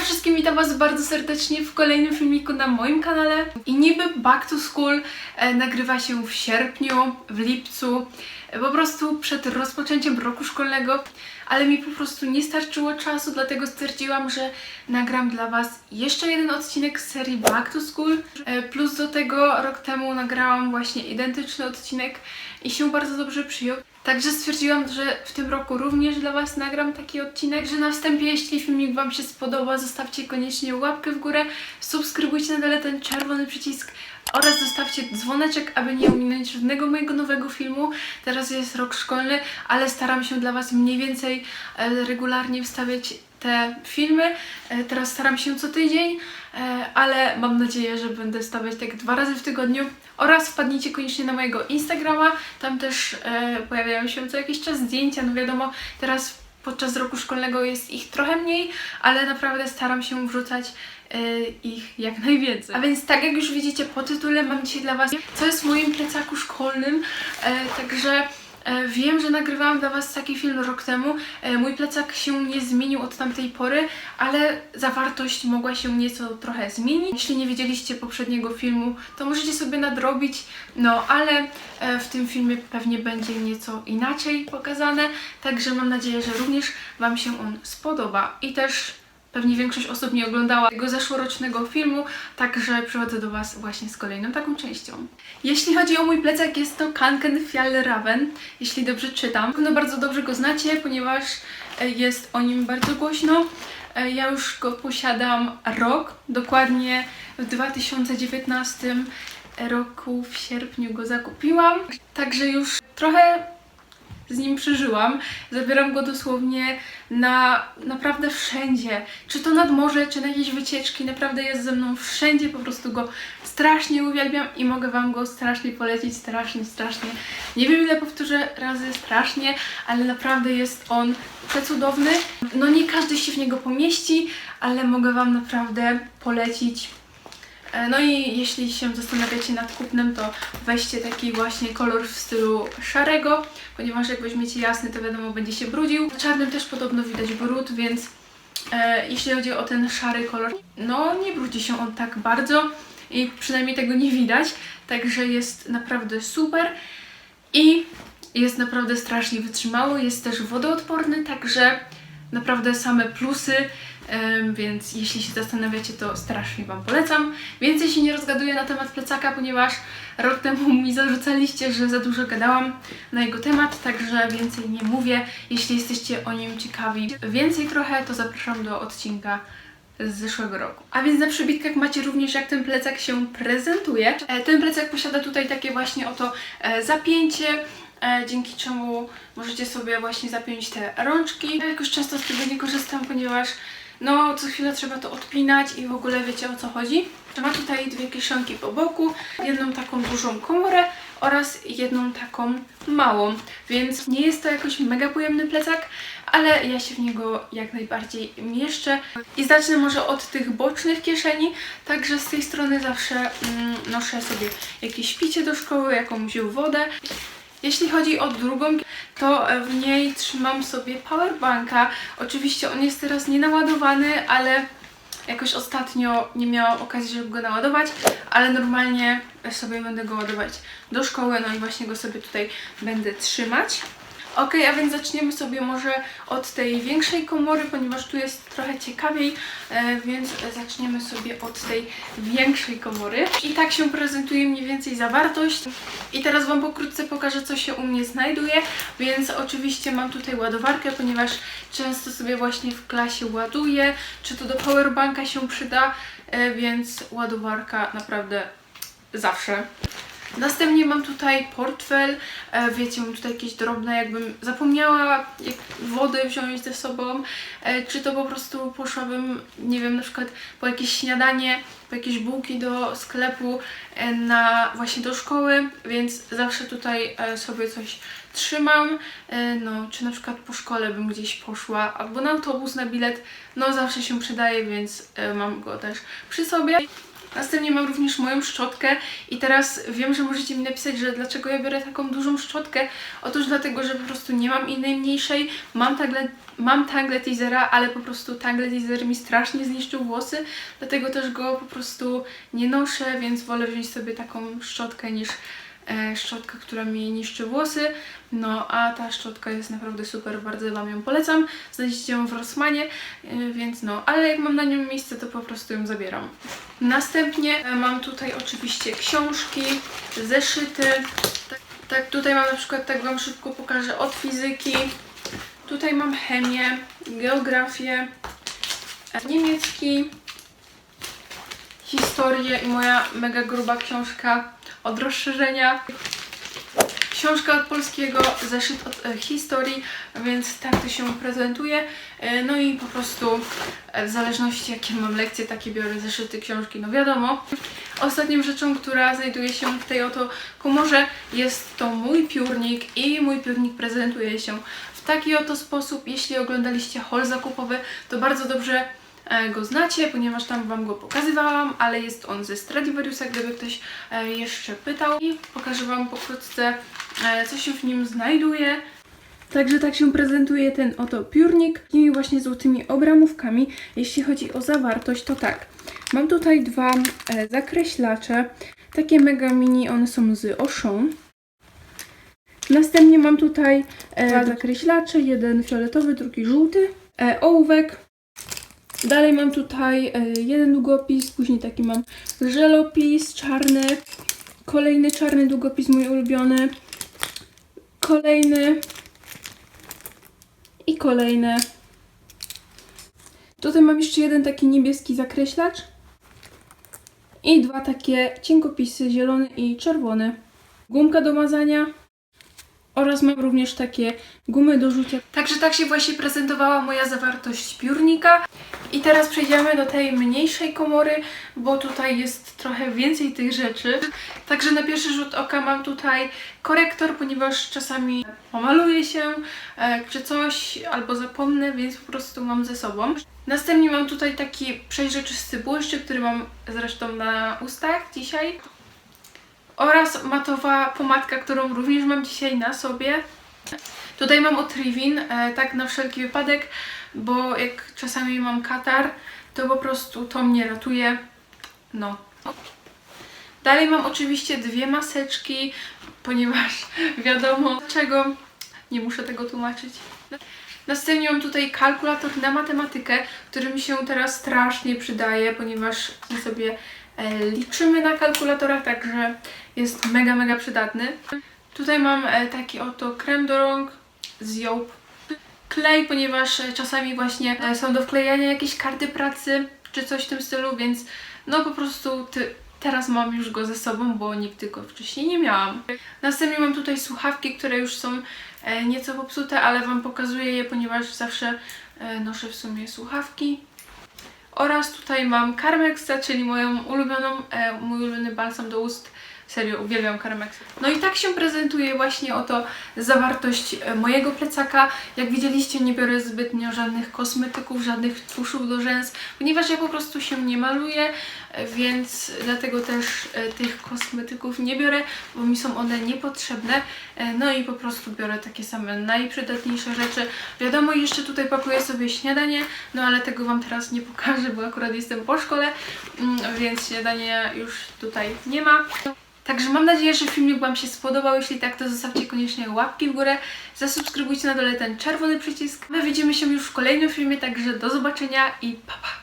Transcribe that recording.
Hejka wszystkim, witam Was bardzo serdecznie w kolejnym filmiku na moim kanale. I niby Back to School e, nagrywa się w sierpniu, w lipcu, e, po prostu przed rozpoczęciem roku szkolnego, ale mi po prostu nie starczyło czasu, dlatego stwierdziłam, że nagram dla Was jeszcze jeden odcinek z serii Back to School. E, plus do tego rok temu nagrałam właśnie identyczny odcinek i się bardzo dobrze przyjął. Także stwierdziłam, że w tym roku również dla Was nagram taki odcinek, że na wstępie, jeśli filmik Wam się spodoba, zostawcie koniecznie łapkę w górę, subskrybujcie na dole ten czerwony przycisk oraz zostawcie dzwoneczek, aby nie ominąć żadnego mojego nowego filmu. Teraz jest rok szkolny, ale staram się dla Was mniej więcej e, regularnie wstawiać te filmy. E, Teraz staram się co tydzień, e, ale mam nadzieję, że będę stawiać tak dwa razy w tygodniu. Oraz wpadnijcie koniecznie na mojego Instagrama, tam też e, pojawiają się co jakiś czas zdjęcia. No wiadomo, teraz podczas roku szkolnego jest ich trochę mniej, ale naprawdę staram się wrzucać ich jak najwięcej. A więc tak jak już widzicie po tytule, mam dzisiaj dla Was, co jest w moim plecaku szkolnym, także Wiem, że nagrywałam dla Was taki film rok temu. E, Mój plecak się nie zmienił od tamtej pory, ale zawartość mogła się nieco trochę zmienić. Jeśli nie widzieliście poprzedniego filmu, to możecie sobie nadrobić. No, ale e, w tym filmie pewnie będzie nieco inaczej pokazane, także mam nadzieję, że również Wam się on spodoba. I też Pewnie większość osób nie oglądała tego zeszłorocznego filmu, także przychodzę do Was właśnie z kolejną taką częścią. Jeśli chodzi o mój plecak, jest to Kanken Fjallraven, jeśli dobrze czytam. No bardzo dobrze go znacie, ponieważ e, jest o nim bardzo głośno. E, Ja już go posiadam rok, dokładnie w 2019 roku w sierpniu go zakupiłam, także już trochę z nim przeżyłam. Zabieram go dosłownie na naprawdę wszędzie. Czy to nad morze, czy na jakieś wycieczki. Naprawdę jest ze mną wszędzie. Po prostu go strasznie uwielbiam i mogę Wam go strasznie polecić. Strasznie, strasznie. Nie wiem ile powtórzę razy strasznie, ale naprawdę jest on przecudowny. No nie każdy się w niego pomieści, ale mogę Wam naprawdę polecić No i jeśli się zastanawiacie nad kupnem, to weźcie taki właśnie kolor w stylu szarego, ponieważ jak weźmiecie jasny, to wiadomo, będzie się brudził. W czarnym też podobno widać brud, więc e, jeśli chodzi o ten szary kolor, no nie brudzi się on tak bardzo i przynajmniej tego nie widać, także jest naprawdę super i jest naprawdę strasznie wytrzymały, jest też wodoodporny, także naprawdę same plusy, więc jeśli się zastanawiacie, to strasznie Wam polecam. Więcej się nie rozgaduję na temat plecaka, ponieważ rok temu mi zarzucaliście, że za dużo gadałam na jego temat, także więcej nie mówię. Jeśli jesteście o nim ciekawi więcej trochę, to zapraszam do odcinka z zeszłego roku. A więc na przybitkach macie również jak ten plecak się prezentuje. E, Ten plecak posiada tutaj takie właśnie oto e, zapięcie, e, dzięki czemu możecie sobie właśnie zapiąć te rączki. Ja jakoś często z tego nie korzystam, ponieważ no co chwilę trzeba to odpinać i w ogóle wiecie o co chodzi. Ma tutaj dwie kieszonki po boku, jedną taką dużą komorę oraz jedną taką małą, więc nie jest to jakoś mega pojemny plecak, ale ja się w niego jak najbardziej mieszczę. I zacznę może od tych bocznych kieszeni, także z tej strony zawsze mm, noszę sobie jakieś picie do szkoły, jakąś wodę. Jeśli chodzi o drugą, to e, w niej trzymam sobie powerbanka. Oczywiście on jest teraz nienaładowany, ale jakoś ostatnio nie miałam okazji, żeby go naładować, ale normalnie sobie będę go ładować do szkoły, no i właśnie go sobie tutaj będę trzymać. Ok, a więc zaczniemy sobie może od tej większej komory, ponieważ tu jest trochę ciekawiej, e, więc zaczniemy sobie od tej większej komory. I tak się prezentuje mniej więcej zawartość. I teraz Wam pokrótce pokażę, co się u mnie znajduje, więc oczywiście mam tutaj ładowarkę, ponieważ często sobie właśnie w klasie ładuję, czy to do powerbanka się przyda, e, więc ładowarka naprawdę zawsze. Następnie mam tutaj portfel, e, wiecie, mam tutaj jakieś drobne, jakbym zapomniała jak wodę wziąć ze sobą, e, czy to po prostu poszłabym, nie wiem, na przykład po jakieś śniadanie, po jakieś bułki do sklepu, e, na właśnie do szkoły, więc zawsze tutaj sobie coś trzymam, no, czy na przykład po szkole bym gdzieś poszła, albo na autobus, na bilet, no zawsze się przydaje, więc mam go też przy sobie. Następnie mam również moją szczotkę i teraz wiem, że możecie mi napisać, że dlaczego ja biorę taką dużą szczotkę. Otóż dlatego, że po prostu nie mam innej mniejszej. Mam tagle, mam tangle teasera, ale po prostu tangle teaser mi strasznie zniszczył włosy, dlatego też go po prostu nie noszę, więc wolę wziąć sobie taką szczotkę niż e, szczotkę, która mi niszczy włosy. No, a ta szczotka jest naprawdę super, bardzo Wam ją polecam. Znajdziecie ją w Rossmanie, e, więc no, ale jak mam na nią miejsce, to po prostu ją zabieram. Następnie e, mam tutaj oczywiście książki, zeszyty. Tak, tak tutaj mam na przykład, tak Wam szybko pokażę, od fizyki. Tutaj mam chemię, geografię, niemiecki, historię i moja mega gruba książka od rozszerzenia. Książka od polskiego, zeszyt od e, historii, więc tak to się prezentuje. E, no i po prostu e, w zależności jakie mam lekcje, takie biorę zeszyty, książki, no wiadomo. Ostatnią rzeczą, która znajduje się w tej oto komorze jest to mój piórnik i mój piórnik prezentuje się w taki oto sposób. Jeśli oglądaliście haul zakupowy, to bardzo dobrze go znacie, ponieważ tam Wam go pokazywałam, ale jest on ze Stradivariusa, gdyby ktoś e, jeszcze pytał. I pokażę Wam pokrótce, e, co się w nim znajduje. Także tak się prezentuje ten oto piórnik z tymi właśnie złotymi obramówkami. Jeśli chodzi o zawartość, to tak. Mam tutaj dwa e, zakreślacze, takie mega mini, one są z Auchan. Następnie mam tutaj e, dwa zakreślacze, jeden fioletowy, drugi żółty, e, ołówek. Dalej mam tutaj e, jeden długopis, później taki mam żelopis czarny, kolejny czarny długopis mój ulubiony, kolejny i kolejny. Tutaj mam jeszcze jeden taki niebieski zakreślacz i dwa takie cienkopisy, zielony i czerwony. Gumka do mazania oraz mam również takie gumy do rzucia. Także tak się właśnie prezentowała moja zawartość piórnika. I teraz przejdziemy do tej mniejszej komory, bo tutaj jest trochę więcej tych rzeczy. Także na pierwszy rzut oka mam tutaj korektor, ponieważ czasami pomaluję się e, czy coś, albo zapomnę, więc po prostu mam ze sobą. Następnie mam tutaj taki przeźroczysty błyszczyk, który mam zresztą na ustach dzisiaj. Oraz matowa pomadka, którą również mam dzisiaj na sobie. Tutaj mam od Rivin, e, tak na wszelki wypadek, bo jak czasami mam katar, to po prostu to mnie ratuje. No. Dalej mam oczywiście dwie maseczki, ponieważ wiadomo dlaczego, nie muszę tego tłumaczyć. Następnie mam tutaj kalkulator na matematykę, który mi się teraz strasznie przydaje, ponieważ sobie liczymy na kalkulatorach, także jest mega, mega przydatny. Tutaj mam e, taki oto krem do rąk z Joop. Klej, ponieważ e, czasami właśnie e, są do wklejania jakieś karty pracy czy coś w tym stylu, więc no po prostu ty, teraz mam już go ze sobą, bo nigdy go wcześniej nie miałam. Następnie mam tutaj słuchawki, które już są e, nieco popsute, ale Wam pokazuję je, ponieważ zawsze e, noszę w sumie słuchawki. Oraz tutaj mam Carmexa, czyli moją ulubioną, e, mój ulubiony balsam do ust. Serio, uwielbiam Carmexa. No i tak się prezentuje właśnie oto zawartość e, mojego plecaka. Jak widzieliście, nie biorę zbytnio żadnych kosmetyków, żadnych tuszów do rzęs, ponieważ ja po prostu się nie maluję, więc dlatego też e, tych kosmetyków nie biorę, bo mi są one niepotrzebne. E, No i po prostu biorę takie same najprzydatniejsze rzeczy. Wiadomo, jeszcze tutaj pakuję sobie śniadanie, no ale tego Wam teraz nie pokażę, bo akurat jestem po szkole, mm, więc śniadania już tutaj nie ma. Także mam nadzieję, że filmik Wam się spodobał. Jeśli tak, to zostawcie koniecznie łapki w górę. Zasubskrybujcie na dole ten czerwony przycisk. My widzimy się już w kolejnym filmie, także do zobaczenia i pa pa!